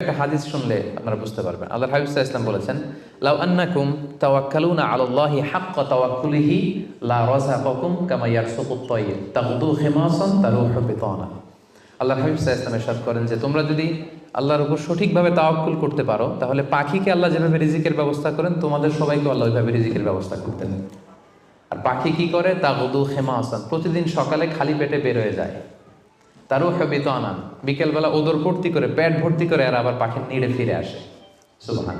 একটা হাদিস শুনলে আপনারা বুঝতে পারবেন। আল্লাহ হাবিব সাল্লাল্লাহু ইসলাম বলেছেন, লাউ আন্নাকুম তাওয়াক্কালুনা আলাল্লাহি হাক্কা তাওয়াক্কুলিহি লা রাযাকাকুম কামা ইয়ারসুকুত তাইর তাগদু খিমাসান তারুহু বিতানা। আল্লাহ হাবিব সাল্লাল্লাহু আলাইহি ইসলাম ইরশাদ করেন যে, তোমরা যদি আল্লাহর উপর সঠিকভাবে তাওয়াক্কুল করতে পারো, তাহলে পাখিকে আল্লাহ যেভাবে রিজিকের ব্যবস্থা করেন, তোমাদের সবাইকে আল্লাহ ওইভাবে রিজিকের ব্যবস্থা করতেন। আর পাখি কি করে? তাগদু খিমাসান, প্রতিদিন সকালে খালি পেটে বের হয়ে যায়। তারও হেবিত আনান বিকেলবেলা ওদর ভর্তি করে, পেট ভর্তি করে আর আবার পাখির নিড়ে ফিরে আসে। সুবহান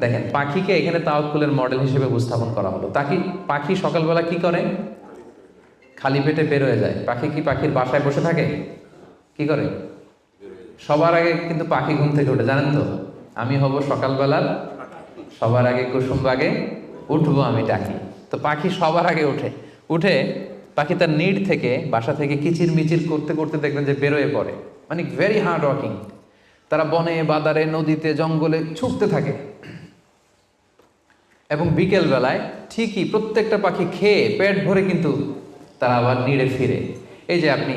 দেখেন, পাখিকে এখানে তাওয়াক্কুলের মডেল হিসেবে উপস্থাপন করা হলো। তাকি পাখি সকালবেলা কি করে? খালি পেটে বের হয়ে যায়। পাখি কি পাখির বাসায় বসে থাকে? কি করে? সবার আগে কিন্তু পাখি ঘুম থেকে ওঠে, জানেন তো? আমি হব সকালবেলার, সবার আগে কুসুম বাগে, উঠবো আমি ডাকি। তো পাখি সবার আগে উঠে উঠে পাখি তার নিড থেকে, বাসা থেকে কিচির মিচির করতে করতে দেখবেন যে বেরোয় পড়ে। মানে ভেরি হার্ড ওয়ার্কিং তারা বনে, বাদারে, নদীতে, জঙ্গলে ছুটতে থাকে। এবং বিকেল বেলায় ঠিকই প্রত্যেকটা পাখি খেয়ে পেট ভরে কিন্তু তারা আবার নিড়ে ফিরে। এই যে আপনি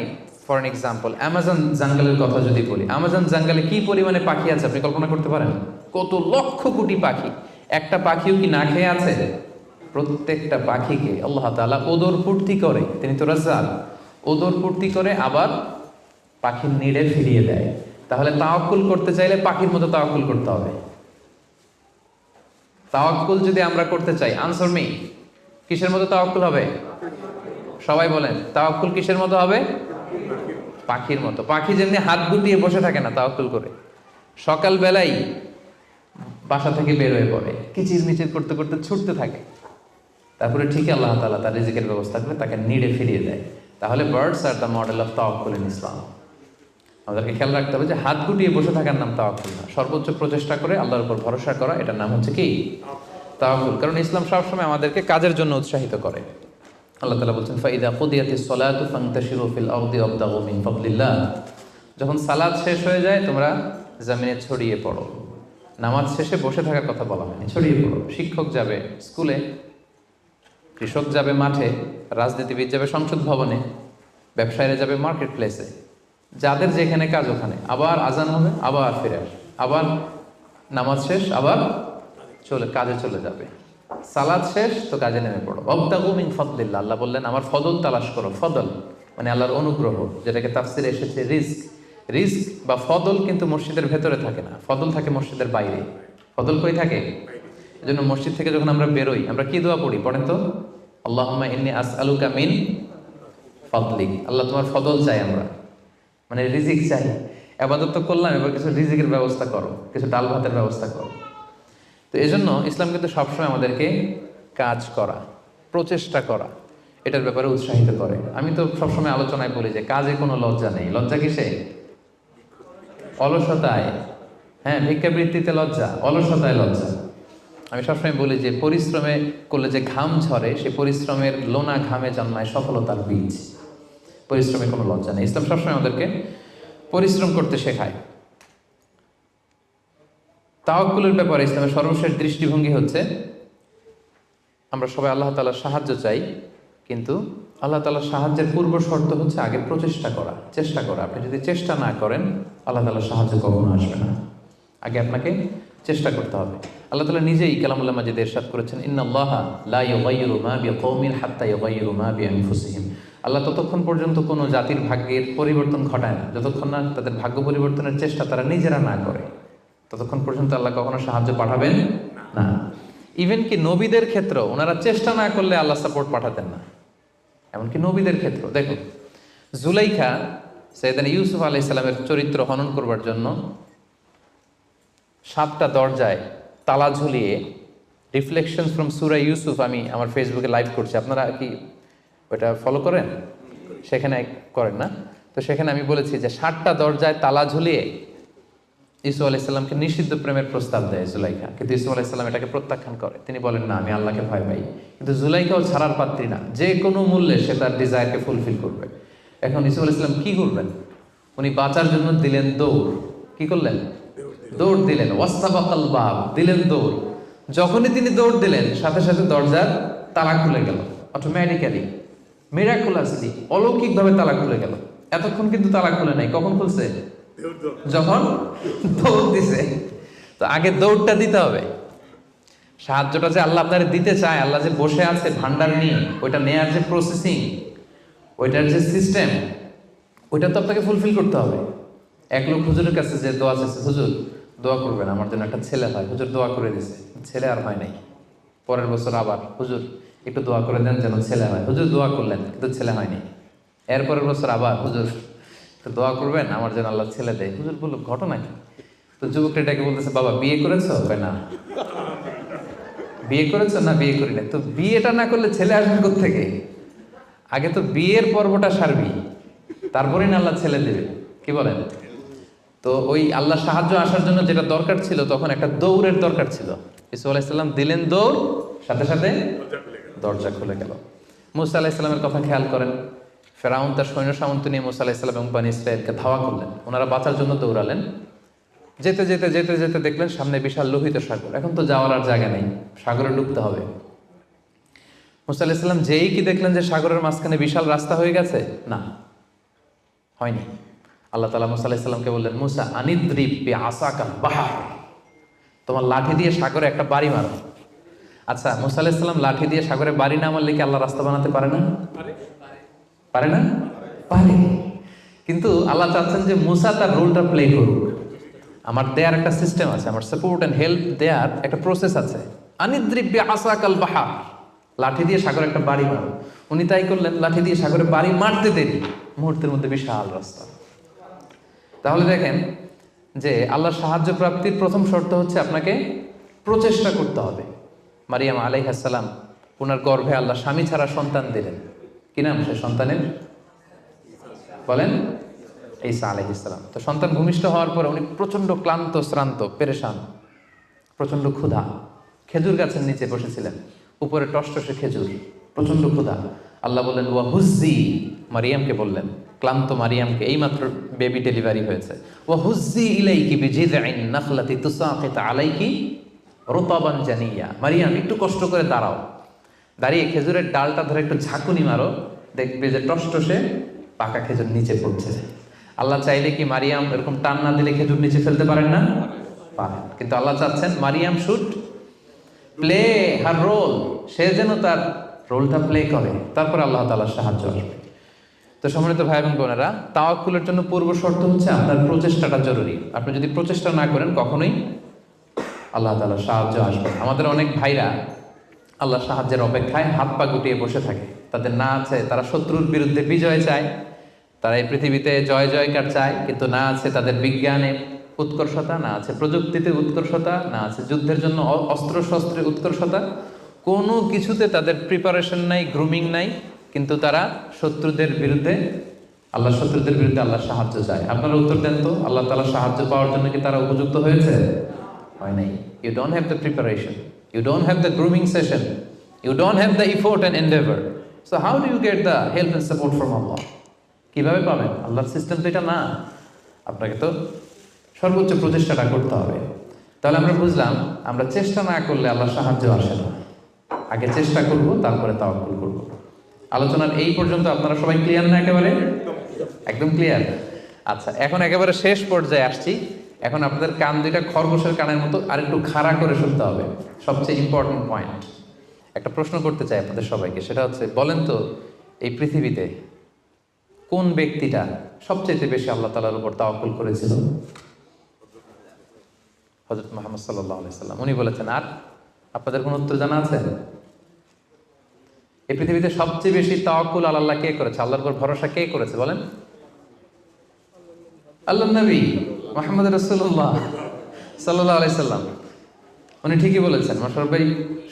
ফর এন এক্সাম্পল অ্যামাজন জাঙ্গলের কথা যদি বলি অ্যামাজন জাঙ্গলে কি পরিমাণে পাখি আছে আপনি কল্পনা করতে পারেন? কত লক্ষ কোটি পাখি। একটা পাখিও কি না খেয়ে আছে? প্রত্যেকটা পাখিকে আল্লাহ তাআলা ওদর পূর্তি করে, তিনি তো রাজ্জাক ওদর পূর্তি করে আবার পাখির নিড়ে ফিরিয়ে দেয়। তাহলে তাওয়াক্কুল করতে চাইলে পাখির মতো তাওয়াক্কুল করতে হবে। তাওয়াক্কুল যদি আমরা করতে চাই আনসার মি কিসের মতো তাওয়াক্কুল হবে? সবাই বলেন, তাওয়াক্কুল কিসের মতো হবে? পাখির মতো। পাখি যেমনি হাত গুটিয়ে বসে থাকে না তাওয়াক্কুল করে সকাল বেলাই বাসা থেকে বের হয়ে পড়ে কিচির মিচির করতে করতে ছুটতে থাকে। তারপরে ঠিক আল্লাহ তাআলা তার রিজিকের ব্যবস্থা করে তাকে নিড়ে ফিরিয়ে দেয়। তাহলে birds are the model of তাওয়াক্কুল ইন ইসলাম আমাদেরকে খেয়াল রাখতে হবে যে হাত গুটিয়ে বসে থাকার নাম তাওয়াক্কুল না। সর্বোচ্চ প্রচেষ্টা করে আল্লাহর উপর ভরসা করা, এটার নাম হচ্ছে কি? তাওয়াক্কুল কারণ ইসলাম সবসময় আমাদেরকে কাজের জন্য উৎসাহিত করে। আল্লাহ তালা বলছেন, ফাইদা কুদিয়াতিস সালাতু ফান্তাশিরু ফিল আরদি ওয়াবতাগু মিন ফাদলিল্লাহ। যখন সালাদ শেষ হয়ে যায়, তোমরা জমিনে ছড়িয়ে পড়ো। নামাজ শেষে বসে থাকার কথা বলা হয়নি, ছড়িয়ে পড়ো। শিক্ষক যাবে স্কুলে কৃষক যাবে মাঠে, রাজনীতিবিদ যাবে সংসদ ভবনে, ব্যবসায়ীরা যাবে মার্কেট প্লেসে যাদের যেখানে কাজ ওখানে। আবার আজান হবে, আবার ফিরে আসবে। আবার নামাজ শেষ, আবার চলে, কাজে চলে যাবে। সালাদ শেষ, তো কাজে নেমে পড়ো। অবদাগু মিন ফদলিল্লাহ। আল্লাহ বললেন, আমার ফদল তালাশ করো, ফদল। মানে আল্লাহর অনুগ্রহ, যেটাকে তাফসিরে এসেছে, রিস্ক। রিস্ক বা ফদল কিন্তু মসজিদের ভেতরে থাকে না। ফদল থাকে মসজিদের বাইরে। ফদল কই থাকে? এজন্য মসজিদ থেকে যখন আমরা বেরোই, আমরা কি দোয়া পড়ি? পড়েন তো, আল্লাহুম্মা ইন্নী আলু মিন ফদলিক। আল্লাহ তোমার ফদল চাই আমরা। মানে রিজিক চাই। আপাতত তো করলাম, এবার কিছু রিজিকের ব্যবস্থা করো, কিছু ডাল ভাতের ব্যবস্থা করো। তো এই জন্য ইসলাম কিন্তু সবসময় আমাদেরকে কাজ করা, প্রচেষ্টা করা, এটার ব্যাপারে উৎসাহিত করে। আমি তো সবসময় আলোচনায় বলি যে কাজে কোনো লজ্জা নেই। লজ্জা কিসে? অলসতায়। হ্যাঁ ভিক্ষাবৃত্তিতে লজ্জা, অলসতায় লজ্জা। আমি সবসময় বলি যে পরিশ্রমে করলে যে ঘাম ঝরে, সে পরিশ্রমের লোনা ঘামে জন্মায় সফলতার বীজ। পরিশ্রমে কোনো লজ্জা নেই। ইসলাম সবসময় আমাদেরকে পরিশ্রম করতে শেখায়। তাওয়াক্কুলের ব্যাপারে ইসলামের সর্বশেষ দৃষ্টিভঙ্গি হচ্ছে, আমরা সবাই আল্লাহ তালার সাহায্য চাই, কিন্তু আল্লাহ তালার সাহায্যের পূর্ব শর্ত হচ্ছে আগে প্রচেষ্টা করা, চেষ্টা করা। আপনি যদি চেষ্টা না করেন, আল্লাহ তালার সাহায্য কখনো আসবে না। আগে আপনাকে চেষ্টা করতে হবে। আল্লাহ তালা নিজেই কালামুল্লাহ মাজিদ এরশাদ করেছেন, ইন্নাল্লাহ লা আল্লাহ ততক্ষণ পর্যন্ত কোনো জাতির ভাগ্যের পরিবর্তন ঘটায় না। যতক্ষণ না তাদের ভাগ্য পরিবর্তনের চেষ্টা তারা নিজেরা না করে, ততক্ষণ পর্যন্ত আল্লাহ কখনো সাহায্য পাঠাবেন না। ইভেন কি নবীদের ক্ষেত্র ওনারা চেষ্টা না করলে আল্লাহ সাপোর্ট পাঠাতেন না। এমনকি নবীদের ক্ষেত্র দেখুন, জুলাইখা সৈয়দান ইউসুফ আলাহ ইসলামের চরিত্র হনন করবার জন্য সাতটা দরজায় তালা ঝুলিয়ে রিফ্লেকশন ফ্রম সুরা ইউসুফ আমি আমার ফেসবুকে লাইভ করছি। আপনারা কি ওটা ফলো করেন? সেখানে করেন না। তো সেখানে আমি বলেছি যে ষাটটা দরজায় তালা ঝুলিয়ে ইসু আলাইসাল্লামকে নিষিদ্ধ প্রেমের প্রস্তাব দেয় জুলাইখা। কিন্তু ইসু আলাইসাল্লাম এটাকে প্রত্যাখ্যান করে। তিনি বলেন, না, আমি আল্লাহকে ভয় পাই। কিন্তু জুলাইখাও ছাড়ার পাত্রী না। যে কোনো মূল্যে সে তার ডিজায়ারকে ফুলফিল করবে। এখন ইসু আলাইসাল্লাম কি করবেন? উনি বাঁচার জন্য দিলেন দৌড়। কি করলেন? দৌড় দিলেন। দিলেন দৌড়। যখনই তিনি দৌড় দিলেন, সাথে সাথে দরজার তালা খুলে গেল অটোমেটিক্যালি মিরাকুলাসলি অলৌকিকভাবে তালা খুলে গেল। এতক্ষণ কিন্তু তালা খুলে নাই, কখন খুলছে? যখন দৌড় দিছে। তো আগে দৌড়টা দিতে হবে। সাহায্যটা যে আল্লাহ আপনার দিতে চায়, আল্লাহ যে বসে আছে, ভান্ডার নিয়ে, ওইটা নেয়ার যে প্রসেসিং ওইটার যে সিস্টেম ওইটা তো আপনাকে ফুলফিল করতে হবে। এক লোক হুজুরের কাছে যে দোয়া চাইছে, হুজুর দোয়া করবেন। আমার জন্য একটা ছেলে হয়। হুজুর দোয়া করে দিছে। ছেলে আর হয় নাই। পরের বছর আবার হুজুর একটু দোয়া করে দেন যেন ছেলে হয়। হুজুর দোয়া করলেন, কিন্তু ছেলে হয়নি এরপরের বছর আবার হুজুর একটু দোয়া করবেন, আমার যেন আল্লাহ ছেলে দেয়। হুজুর বলল, ঘটনা কি? তো যুবকটা এটাকে বলতেছে, বাবা, বিয়ে করেছ? না। বিয়ে করেছ না বিয়ে করি তো বিয়েটা না করলে ছেলে আসবে থেকে আগে তো বিয়ের পর্বটা সারবি, তারপরেই না আল্লাহ ছেলে দেবে। কি বলেন? তো ওই আল্লাহ সাহায্য আসার জন্য যেটা দরকার ছিল, তখন একটা দৌড়ের দরকার ছিল। ইসু দিলেন দৌড়, সাথে সাথে দরজা খুলে গেল। মুসা আলাহিসাল্লামের কথা খেয়াল করেন। ফেরাউন তার সৈন্য সামন্ত নিয়ে মুসা আলাহিসাল্লাম এবং বানি ইসরায়েলকে ধাওয়া করলেন। ওনারা বাঁচার জন্য দৌড়ালেন। যেতে যেতে যেতে যেতে দেখলেন সামনে বিশাল লোহিত সাগর। এখন তো যাওয়ার আর জায়গা নেই, সাগরে ডুবতে হবে। মুসা আলাহিসাল্লাম যেই কি দেখলেন যে সাগরের মাঝখানে বিশাল রাস্তা হয়ে গেছে? না, হয়নি। আল্লাহ তালা মুসা আলাহিসাল্লামকে বললেন মুসা আনিদ্রিপ আসাকা বাহার। তোমার লাঠি দিয়ে সাগরে একটা বাড়ি মারো। আচ্ছা মুসা আলাহিসাল্লাম লাঠি দিয়ে সাগরে বাড়ি না মারলে কি আল্লাহ রাস্তা বানাতে পারে না? পারে। না? পারে। কিন্তু আল্লাহ চাচ্ছেন যে মুসা তার রোলটা প্লে করুক। আমার দেয়ার একটা সিস্টেম আছে আমার সাপোর্ট অ্যান্ড হেল্প দেয়ার একটা প্রসেস আছে। আনিদ্রিব্যে আসাকাল বাহার। লাঠি দিয়ে সাগরে একটা বাড়ি মারো। উনি তাই করলেন লাঠি দিয়ে সাগরে বাড়ি মারতে দেরি। মুহূর্তের মধ্যে বিশাল রাস্তা। তাহলে দেখেন যে আল্লাহর সাহায্য প্রাপ্তির প্রথম শর্ত হচ্ছে আপনাকে প্রচেষ্টা করতে হবে। মারিয়াম আলাইহাসাল্লাম ওনার গর্ভে আল্লাহ স্বামী ছাড়া সন্তান দিলেন। কি নাম সে সন্তানের? বলেন, ঈসা আলহ ইসলাম তো সন্তান ভূমিষ্ঠ হওয়ার পরে উনি প্রচণ্ড ক্লান্ত, শ্রান্ত, পেরেশান, প্রচণ্ড ক্ষুধা। খেজুর গাছের নিচে বসেছিলেন। উপরে টসটসে খেজুর, প্রচণ্ড ক্ষুধা। আল্লাহ বললেন, ওয়া হুজ্জি মারিয়ামকে বললেন। ক্লান্ত মারিয়ামকে এইমাত্র বেবি ডেলিভারি হয়েছে। ওয়া হুজ্জি ইলাইকি বিজিদাইন নাখলাতি তুসাকিত আলাইকি রতাবান জানিয়া। মারিয়াম, একটু কষ্ট করে দাঁড়াও। দাঁড়িয়ে খেজুরের ডালটা ধরে একটু ঝাঁকুনি মারো। দেখবে যে টসটসে পাকা খেজুর নিচে পড়ছে। আল্লাহ চাইলে কি মারিয়াম এরকম টান না দিলে খেজুর নিচে ফেলতে পারেন না? পারেন। কিন্তু আল্লাহ চাচ্ছেন Maryam should, play her role. সে যেন তার রোলটা প্লে করে। তারপর আল্লাহ তালার সাহায্য আসবে। তো সম্মানিত ভাই এবং বোনেরা, তাওয়াক্কুলের জন্য পূর্ব শর্ত হচ্ছে আপনার প্রচেষ্টাটা জরুরি। আপনি যদি প্রচেষ্টা না করেন, কখনোই আল্লাহ তালা সাহায্য আসবে আমাদের অনেক ভাইরা আল্লাহ সাহায্যের অপেক্ষায় হাত পা গুটিয়ে বসে থাকে। তাদের না আছে, তারা শত্রুর বিরুদ্ধে বিজয় চায়। তারা এই পৃথিবীতে জয় জয়কার চায়, কিন্তু না আছে তাদের বিজ্ঞানে উৎকর্ষতা, না আছে প্রযুক্তিতে উৎকর্ষতা, না আছে যুদ্ধের জন্য অ- অস্ত্র শস্ত্রের উৎকর্ষতা। কোনো কিছুতে তাদের প্রিপারেশন নাই গ্রুমিং নাই। কিন্তু তারা শত্রুদের বিরুদ্ধে, আল্লাহ শত্রুদের বিরুদ্ধে আল্লাহ সাহায্য চায়। আপনারা উত্তর দেন তো, আল্লাহ তালা সাহায্য পাওয়ার জন্য কি তারা উপযুক্ত হয়েছে? হয় নাই। You don't have the preparation you don't have the grooming session you don't have the effort and endeavour so how do you get the help and support from Allah কীভাবে পাবেন? আল্লাহর সিস্টেম তো এটা না। আপনাকে তো সর্বোচ্চ প্রচেষ্টাটা করতে হবে। তাহলে আমরা বুঝলাম, আমরা চেষ্টা না করলে আল্লাহ সাহায্য আসে না। আগে চেষ্টা করব, তারপরে তাওয়াক্কুল করব। আলোচনার এই পর্যন্ত আপনারা সবাই ক্লিয়ার না একেবারে? একদম ক্লিয়ার আচ্ছা এখন একেবারে শেষ পর্যায়ে আসছি। এখন আপনাদের কান দুইটা খরগোশের কানের মতো আর একটু খাড়া করে শুনতে হবে। সবচেয়ে ইম্পর্টেন্ট পয়েন্ট একটা প্রশ্ন করতে চাই আপনাদের সবাইকে, সেটা হচ্ছে, বলেন তো, এই পৃথিবীতে কোন ব্যক্তিটা সবচেয়ে বেশি আল্লাহ তালার উপর তাওকুল করেছিল? হজরত মোহাম্মদ সাল্লাহ সাল্লাম উনি বলেছেন, আর আপনাদের কোন উত্তর জানা আছে? এই পৃথিবীতে সবচেয়ে বেশি তাওয়াক্কুল আল্লাহ কে করেছে? আল্লাহর উপর ভরসা কে করেছে বলেন? আল্লাহ নবী মোহাম্মদ রসুল্লাহ সাল্লাহ আলাইসাল্লাম উনি ঠিকই বলেছেন মাসর ভাই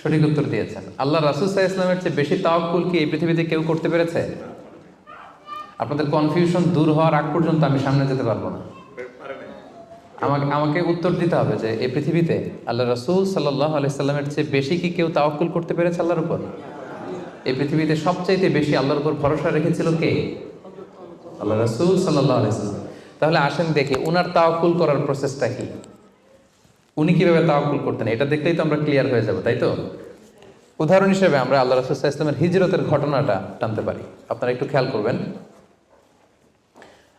সঠিক উত্তর দিয়েছেন। আল্লাহ রাসুল সাহা ইসলামের চেয়ে বেশি তাওয়াক্কুল কি এই পৃথিবীতে কেউ করতে পেরেছে? আপনাদের কনফিউশন দূর হওয়ার আগ পর্যন্ত আমি সামনে যেতে পারব না। আমাকে আমাকে উত্তর দিতে হবে যে এই পৃথিবীতে আল্লাহ রসুল সাল্লাহ আলাইসাল্লামের চেয়ে বেশি কি কেউ তাওয়াক্কুল করতে পেরেছে আল্লাহর উপর? এই পৃথিবীতে সবচাইতে বেশি আল্লাহর উপর ভরসা রেখেছিল কে? আল্লাহ রসুল সাল্লাহ তাহলে আসেন দেখে, উনার তাওয়াক্কুল করার প্রসেসটা কি? উনি কীভাবে তাওয়াক্কুল করতেন? এটা দেখলেই তো আমরা ক্লিয়ার হয়ে যাব, তাই তো? উদাহরণ হিসেবে আমরা আল্লাহ রসুল ইসলামের হিজরতের ঘটনাটা টানতে পারি। আপনারা একটু খেয়াল করবেন।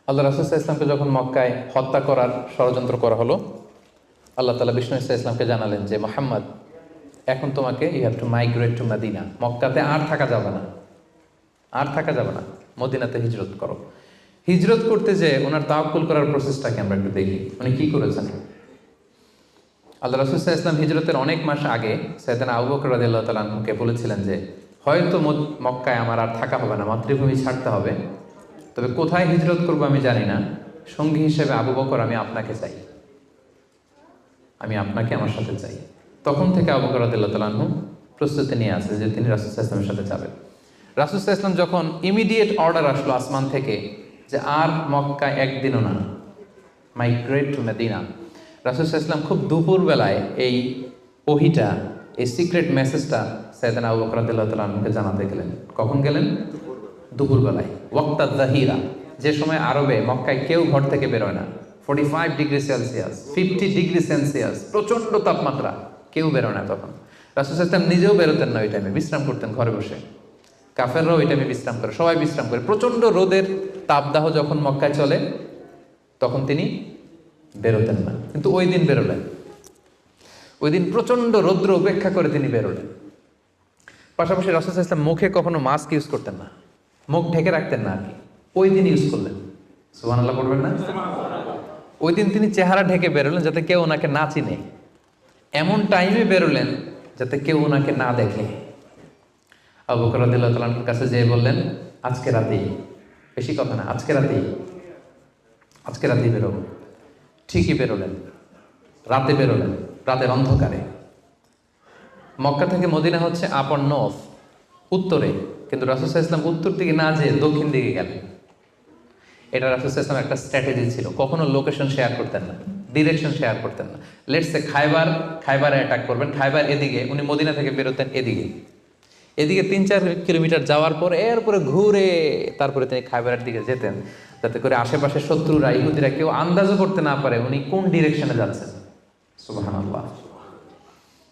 আল্লাহ রাসুল ইসলামকে যখন মক্কায় হত্যা করার ষড়যন্ত্র করা হলো, আল্লাহ তালা বিষ্ণু ইসলাম ইসলামকে জানালেন যে, মোহাম্মদ এখন তোমাকে you have to migrate to Medina মক্কাতে আর থাকা যাবে না। আর থাকা যাবে না। মদিনাতে হিজরত করো। হিজরত করতে যে ওনার তাওকুল করার প্রসেসটাকে আমরা একটু দেখি। উনি কি করেছেন? আল্লাহ রসুল্লাহ ইসলাম হিজরতের অনেক মাস আগে সৈয়দান আবু বকর রাদিয়াল্লাহু তাআলা আনহুকে বলেছিলেন যে, হয়তো মক্কায় আমার আর থাকা হবে না, মাতৃভূমি ছাড়তে হবে। তবে কোথায় হিজরত করব আমি জানি না। সঙ্গী হিসেবে আবু বকর, আমি আপনাকে চাই। আমি আপনাকে আমার সাথে চাই। তখন থেকে আবু বকর রাদিয়াল্লাহু প্রস্তুতি নিয়ে আছে যে তিনি রাসুল্লাহ ইসলামের সাথে যাবেন। রাসুল্লাহ ইসলাম যখন ইমিডিয়েট অর্ডার আসলো আসমান থেকে যে আর মক্কায় একদিনও না মাইগ্রেট টু মেদিনা রাসুল ইসলাম খুব দুপুরবেলায় এই ওহিটা এই সিক্রেট মেসেজটা সৈয়দান আবু বকর রাদিয়াল্লাহু তাআলা জানাতে গেলেন। কখন গেলেন? দুপুরবেলায়। ওয়াক্তা জাহিরা যে সময় আরবে মক্কায় কেউ ঘর থেকে বেরোয় না forty five degree Celsius fifty degree Celsius প্রচণ্ড তাপমাত্রা। কেউ বেরোয় না তখন। রাসুল ইসলাম নিজেও বেরোতেন না ওই টাইমে বিশ্রাম করতেন ঘরে বসে। কাফেররাও ওই টাইমে বিশ্রাম করে সবাই বিশ্রাম করে। প্রচণ্ড রোদের তাপদাহ যখন মক্কায় চলে তখন তিনি বেরোতেন না। কিন্তু ওই দিন বেরোলেন। ওই দিন প্রচণ্ড রৌদ্র উপেক্ষা করে তিনি বেরোলেন। পাশাপাশি রাসুল ইসলাম মুখে কখনো মাস্ক ইউজ করতেন না। মুখ ঢেকে রাখতেন না আর কি। ওই দিন ইউজ করলেন। সুবান আল্লাহ পড়বেন না? ওই দিন তিনি চেহারা ঢেকে বেরোলেন যাতে কেউ ওনাকে না চিনে। এমন টাইমে বেরোলেন যাতে কেউ ওনাকে না দেখে। আবু বকর কাছে যেয়ে বললেন, আজকে রাতেই। বেশি কথা না, আজকে রাতেই। আজকে রাতেই বেরোবো। ঠিকই বেরোলেন। রাতে বেরোলেন, রাতের অন্ধকারে। মক্কা থেকে মদিনা হচ্ছে আপ অর নর্থ উত্তরে। কিন্তু রাসুসাহ ইসলাম উত্তর দিকে না যেয়ে দক্ষিণ দিকে গেলেন। এটা রাসুসাহ ইসলাম একটা স্ট্র্যাটেজি ছিল। কখনো লোকেশন শেয়ার করতেন না। ডিরেকশন শেয়ার করতেন না। লেটসে খাইবার খাইবারে অ্যাটাক করবেন। খাইবার এদিকে, উনি মদিনা থেকে বেরোতেন এদিকে। এদিকে তিন চার কিলোমিটার যাওয়ার পর এরপরে ঘুরে তারপরে তিনি খাইবারের দিকে যেতেন। যাতে করে আশেপাশে শত্রুরা, ইহুদিরা কেউ আন্দাজও করতে না পারে উনি কোন ডিরেকশনে যাচ্ছেন। সুবাহান আল্লাহ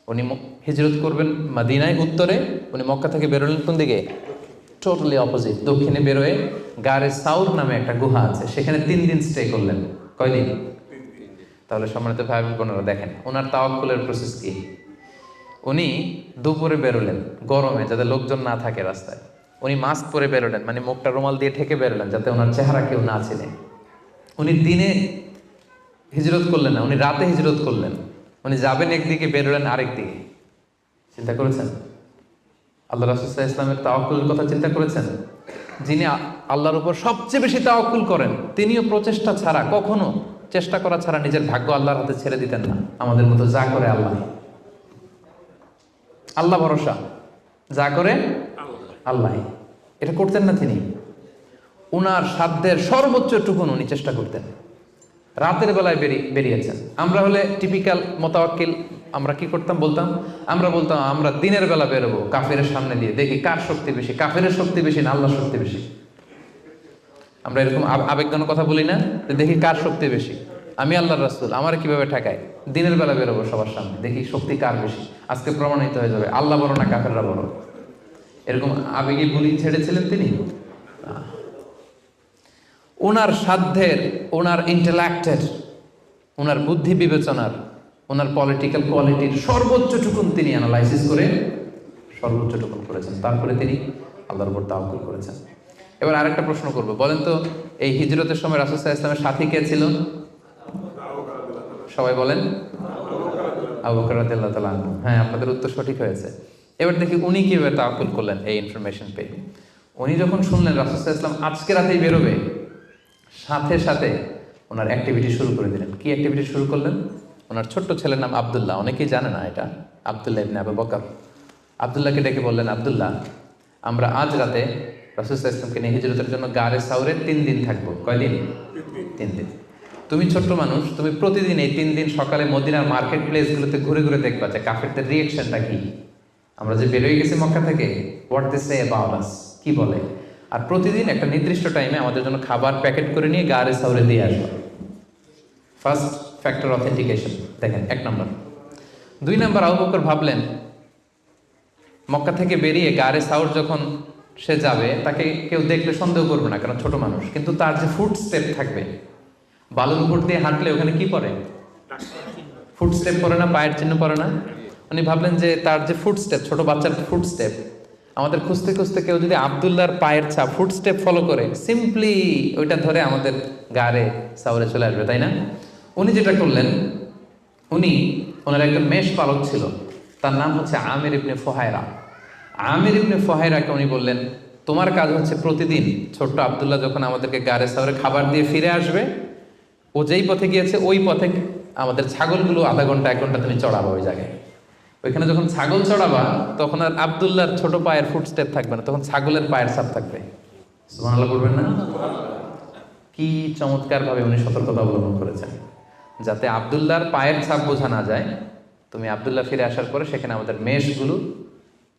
উনি হিজরত করবেন মাদিনায় উত্তরে, উনি মক্কা থেকে বেরোলেন কোন দিকে? টোটালি অপোজিট দক্ষিণে বেরোয় গারে সাউর নামে একটা গুহা আছে। সেখানে তিন দিন স্টে করলেন। কয়দিন? তাহলে সম্মানিত ভাই বোনেরা দেখেন, ওনার তাওয়াক্কুলের প্রসেস কি? উনি দুপুরে বেরোলেন, গরমে, যাতে লোকজন না থাকে রাস্তায়। উনি মাস্ক পরে বেরোলেন মানে মুখটা রুমাল দিয়ে ঠেকে বেরোলেন, যাতে ওনার চেহারা কেউ না চেনে। উনি দিনে হিজরত করলেন না, উনি রাতে হিজরত করলেন। উনি যাবেন একদিকে, বেরোলেন আরেক দিকে চিন্তা করেছেন? আল্লাহ রাসুল্লাহ ইসলামের তাওয়াক্কুলের কথা চিন্তা করেছেন? যিনি আল্লাহর উপর সবচেয়ে বেশি তাওয়াক্কুল করেন, তিনিও প্রচেষ্টা ছাড়া কখনো চেষ্টা করা ছাড়া নিজের ভাগ্য আল্লাহর হাতে ছেড়ে দিতেন না। আমাদের মতো যা করে আল্লাহ। আল্লাহ ভরসা। যা করে আল্লাহ। এটা করতেন না তিনি। উনার সাধ্যের সর্বোচ্চটুকুন উনি চেষ্টা করতেন। রাতের বেলায় বেরিয়ে বেরিয়েছেন। আমরা হলে টিপিক্যাল মোতাবাক্কিল আমরা কি করতাম বলতাম? আমরা বলতাম, আমরা দিনের বেলা বেরোবো কাফের সামনে দিয়ে। দেখি কার শক্তি বেশি? কাফের শক্তি বেশি না আল্লাহর শক্তি বেশি? আমরা এরকম আব- আবেগঘন কথা বলি না দেখি কার শক্তি বেশি। আমি আল্লাহর রাসূল, আমার কীভাবে ঠেকায়? দিনের বেলা বেরোবো সবার সামনে, দেখি শক্তি কার বেশি। আজকে প্রমাণিত হয়ে যাবে, আল্লাহ বড় না কাফেররা বড় এরকম আবেগী বলি ছেড়েছিলেন তিনি? ওনার সাধ্যের ওনার ইন্টেলেক্টের ওনার বুদ্ধি বিবেচনার ওনার পলিটিক্যাল কোয়ালিটির সর্বোচ্চটুকুন তিনি অ্যানালাইসিস করে, সর্বোচ্চটুকুন করেছেন। তারপরে তিনি আল্লাহর উপর তাওয়াক্কুল করেছেন। এবার আরেকটা প্রশ্ন করব। বলেন তো, এই হিজরতের সময় রাসুসাহ ইসলামের সাথী কে ছিল? সবাই বলেন। আবু বকর রাদিয়াল্লাহু তাআলা আনহু। হ্যাঁ আপনাদের উত্তর সঠিক হয়েছে। এবার দেখি উনি কীভাবে তাওয়াক্কুল করলেন এই ইনফরমেশন পেয়ে। উনি যখন শুনলেন রাসুসাহ ইসলাম আজকে রাতেই বেরোবে, সাথে সাথে ওনার অ্যাক্টিভিটি শুরু করে দিলেন। কি অ্যাক্টিভিটি শুরু করলেন? ওনার ছোট্ট ছেলের নাম আব্দুল্লাহ। অনেকেই জানে না এটা। আব্দুল্লাহ ইবনে আবু বকর। আব্দুল্লাহকে ডেকে বললেন, আব্দুল্লাহ, আমরা আজ রাতে রাসুসাহ নিয়ে হিজরতের জন্য গারে সাউরে তিন দিন থাকব। কয়দিন? তিন দিন। তুমি ছোট্ট মানুষ, তুমি প্রতিদিন এই তিন দিন সকালে মদিনার মার্কেট প্লেসগুলোতে ঘুরে ঘুরে দেখবা যে কাফেরদের রিয়েকশনটা কি। আমরা যে বেরোয় গেছি মক্কা থেকে হোয়াট দে সে অ্যাবাউট কি বলে? আর প্রতিদিন একটা নির্দিষ্ট টাইমে আমাদের জন্য খাবার প্যাকেট করে নিয়ে গাড়ি সাউরে দিয়ে আসব। ফার্স্ট ফ্যাক্টর অথেন্টিকেশন দেখেন, এক নম্বর। দুই নম্বর বকর ভাবলেন, মক্কা থেকে বেরিয়ে গাড়ে সাউর যখন সে যাবে, তাকে কেউ দেখলে সন্দেহ করবে না, কারণ ছোট মানুষ। কিন্তু তার যে ফুট স্টেপ থাকবে, বালুর উপর দিয়ে হাঁটলে ওখানে কি পড়ে? ফুট স্টেপ পড়ে না, পায়ের চিহ্ন পড়ে না? উনি ভাবলেন যে তার যে ফুট স্টেপ ছোট বাচ্চার ফুট স্টেপ আমাদের খুঁজতে খুঁজতে কেউ যদি আবদুল্লাহর পায়ের ছাপ ফুট স্টেপ ফলো করে সিম্পলি ওইটা ধরে আমাদের গাড়ে, সাউরে চলে আসবে, তাই না? উনি যেটা করলেন, উনি ওনার একটা মেষ পালক ছিল, তার নাম হচ্ছে আমির ইবনে ফোহায়রা। আমির ইবনে ফোহায়রাকে উনি বললেন, তোমার কাজ হচ্ছে প্রতিদিন ছোট্ট আবদুল্লাহ যখন আমাদেরকে গাড়ে সাউরে খাবার দিয়ে ফিরে আসবে, ও যেই পথে গিয়েছে ওই পথে আমাদের ছাগলগুলো আধা ঘণ্টা, এক ঘণ্টা তুমি চড়াবো ওই জায়গায়। ওইখানে যখন ছাগল চড়াবা, তখন আর আবদুল্লাহর ছোট পায়ের ফুটস্টেপ থাকবে না, তখন ছাগলের পায়ের ছাপ থাকবে। বলবেন না? কি চমৎকার ভাবে উনি সতর্কতা অবলম্বন করেছেন। যাতে আবদুল্লাহর পায়ের ছাপ বোঝা না যায়, তুমি আবদুল্লাহ ফিরে আসার পরে সেখানে আমাদের মেষগুলো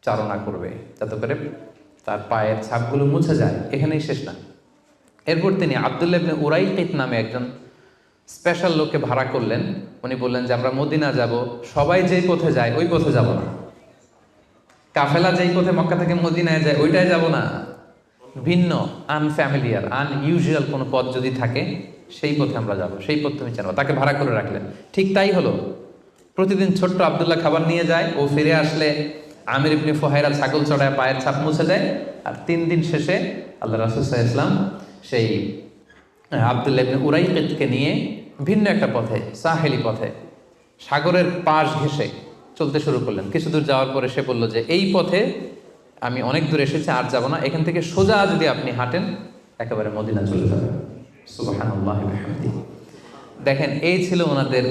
চালনা করবে। যাতে করে তার পায়ের ছাপগুলো মুছে যায়। এখানেই শেষ না। এরপর তিনি আবদুল্লাহ ইবনে উরাইকিত নামে একজন স্পেশাল লোককে ভাড়া করলেন। উনি বললেন যে, আমরা মদিনা যাব। সবাই যেই পথে যায়, ওই পথে যাব না। কাফেলা যেই পথে মক্কা থেকে মদিনায় যায় ওইটাই যাব না। ভিন্ন আনফ্যামিলিয়ার আনইউজুয়াল কোনো পথ যদি থাকে, সেই পথে আমরা যাব। সেই পথ তুমি জানো তাকে ভাড়া করে রাখলেন। ঠিক তাই হলো। প্রতিদিন ছোট্ট আবদুল্লাহ খাবার নিয়ে যায়, ও ফিরে আসলে আমির ইবনে ফোহাইরা ছাগল চড়ায় পায়ের ছাপ মুছে দেয় আর তিন দিন শেষে আল্লাহ রাসুল ইসলাম সেই আবদুল্লাহ ইবনে উরাইকিতকে নিয়ে ভিন্ন একটা পথে, সাহেলি পথে, সাগরের পাশ ঘেঁষে চলতে শুরু করলেন। কিছু দূর যাওয়ার পরে সে বলল যে, এই পথে আমি অনেক দূর এসেছি, আর যাব না। এখান থেকে সোজা যদি আপনি হাঁটেন, একেবারে মদিনা চলে যাবেন। বিহামদিহি। দেখেন, এই ছিল ওনাদের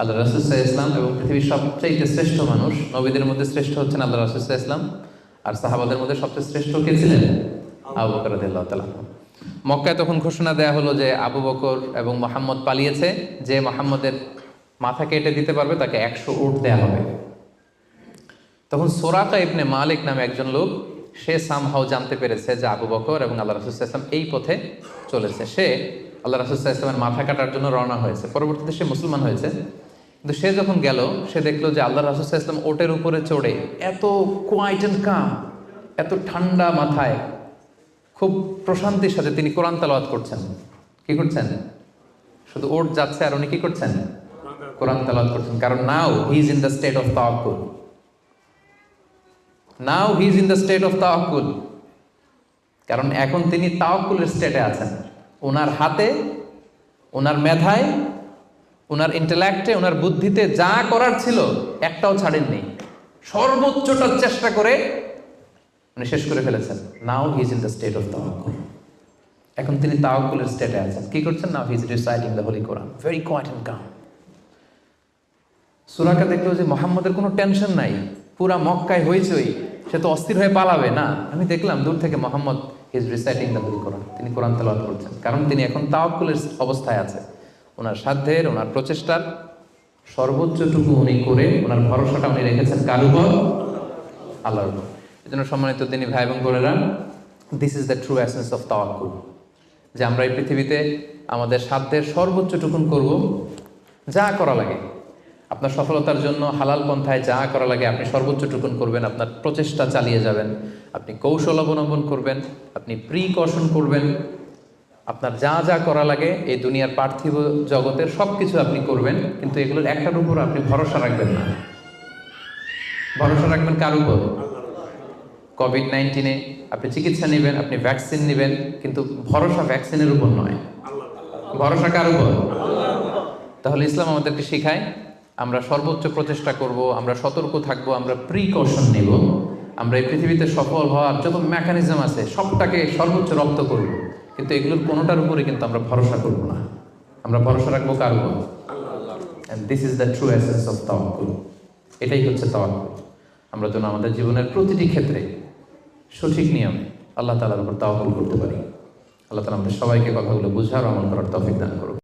আল্লাহ রাসুল্লাহ ইসলাম এবং পৃথিবীর সবচাইতে শ্রেষ্ঠ মানুষ নবীদের মধ্যে শ্রেষ্ঠ হচ্ছেন আল্লাহ রাসুল্লাহ ইসলাম আর সাহাবাদের মধ্যে সবচেয়ে শ্রেষ্ঠ কে ছিলেন? আবু বকর তাআলা মক্কায় তখন ঘোষণা দেয়া হলো যে আবু বকর এবং মোহাম্মদ পালিয়েছে যে মোহাম্মদের মাথা কেটে দিতে পারবে তাকে একশো উট দেয়া হবে। তখন সোরাকা ইবনে মালিক নামে একজন লোক সে সামহাও জানতে পেরেছে যে আবু বকর এবং আল্লাহ রাসুল্লাহ ইসলাম এই পথে চলেছে। সে আল্লাহ রাসুল্লাহ ইসলামের মাথা কাটার জন্য রওনা হয়েছে। পরবর্তীতে সে মুসলমান হয়েছে। কিন্তু সে যখন গেল, সে দেখল যে আল্লাহ রাসুল্লাহ ইসলাম ওটের উপরে চড়ে এত কোয়াইট অ্যান্ড কাম এত ঠান্ডা মাথায়, খুব প্রশান্তির সাথে তিনি কোরআন তালাওয়াত করছেন। কি করছেন? শুধু ওট যাচ্ছে আর উনি কি করছেন? কোরআন তালাওয়াত করছেন। কারণ now he is in the state of তাওয়াক্কুল। Now he is in the state of তাওয়াক্কুল। কারণ এখন তিনি তাওয়াক্কুলের স্টেটে আছেন। ওনার হাতে ওনার মেধায় ওনার ইন্টেলেক্টে ওনার বুদ্ধিতে যা করার ছিল, একটাও ছাড়েননি। সর্বোচ্চটা চেষ্টা করে উনি শেষ করে ফেলেছেন। Now he is in the state of তাওয়াক্কুল এখন তিনি তাওয়াক্কুলের স্টেটে আছেন। কি করছেন? Now he is reciting the holy Quran very quiet and calm Suraqa দেখল যে মোহাম্মদের কোনো টেনশন নাই। পুরা মক্কায় হইচই। সে তো অস্থির হয়ে পালাবে, না? আমি দেখলাম দূর থেকে Muhammad is reciting the holy Quran তিনি কোরআন তেলাওয়াত করছেন। কারণ তিনি এখন তাওয়াক্কুলের অবস্থায় আছে ওনার সাধ্যের, ওনার প্রচেষ্টার, সর্বোচ্চটুকু উনি করে ওনার ভরসাটা উনি রেখেছেন কার উপর? আল্লাহর উপর। জন্য সম্মানিত তিনি ভাই এবং বোনেরা this is the true essence of তাওয়াক্কুল যে আমরা এই পৃথিবীতে আমাদের সাধ্যের সর্বোচ্চটুকুন করব, যা করা লাগে। আপনার সফলতার জন্য হালাল পন্থায় যা করা লাগে, আপনি সর্বোচ্চটুকুন করবেন, আপনার প্রচেষ্টা চালিয়ে যাবেন, আপনি কৌশল অবলম্বন করবেন, আপনি প্রিকশন করবেন আপনার যা যা করা লাগে এই দুনিয়ার পার্থিব জগতের সব কিছু আপনি করবেন, কিন্তু এগুলোর একটার উপর আপনি ভরসা রাখবেন না। ভরসা রাখবেন কার উপর? কোভিড নাইন্টিনে আপনি চিকিৎসা নেবেন, আপনি ভ্যাকসিন নেবেন, কিন্তু ভরসা ভ্যাকসিনের উপর নয়। ভরসা কার উপর? তাহলে ইসলাম আমাদেরকে শেখায়, আমরা সর্বোচ্চ প্রচেষ্টা করব, আমরা সতর্ক থাকব, আমরা প্রিকশন নেব, আমরা এই পৃথিবীতে সফল হওয়ার যত মেকানিজম আছে, সবটাকে সর্বোচ্চ রপ্ত করব। কিন্তু এগুলোর কোনোটার উপরে কিন্তু আমরা ভরসা করব না। আমরা ভরসা রাখব কার উপর? This is the true essence of তাওয়াক্কুল এটাই হচ্ছে তাওয়াক্কুল আমরা যেন আমাদের জীবনের প্রতিটি ক্ষেত্রে সঠিক নিয়ম আল্লাহ তালার উপর তাওয়াক্কুল করতে পারি। আল্লাহ তালা আমাদের সবাইকে কথাগুলো বুঝার আমল করার তফিক দান করুন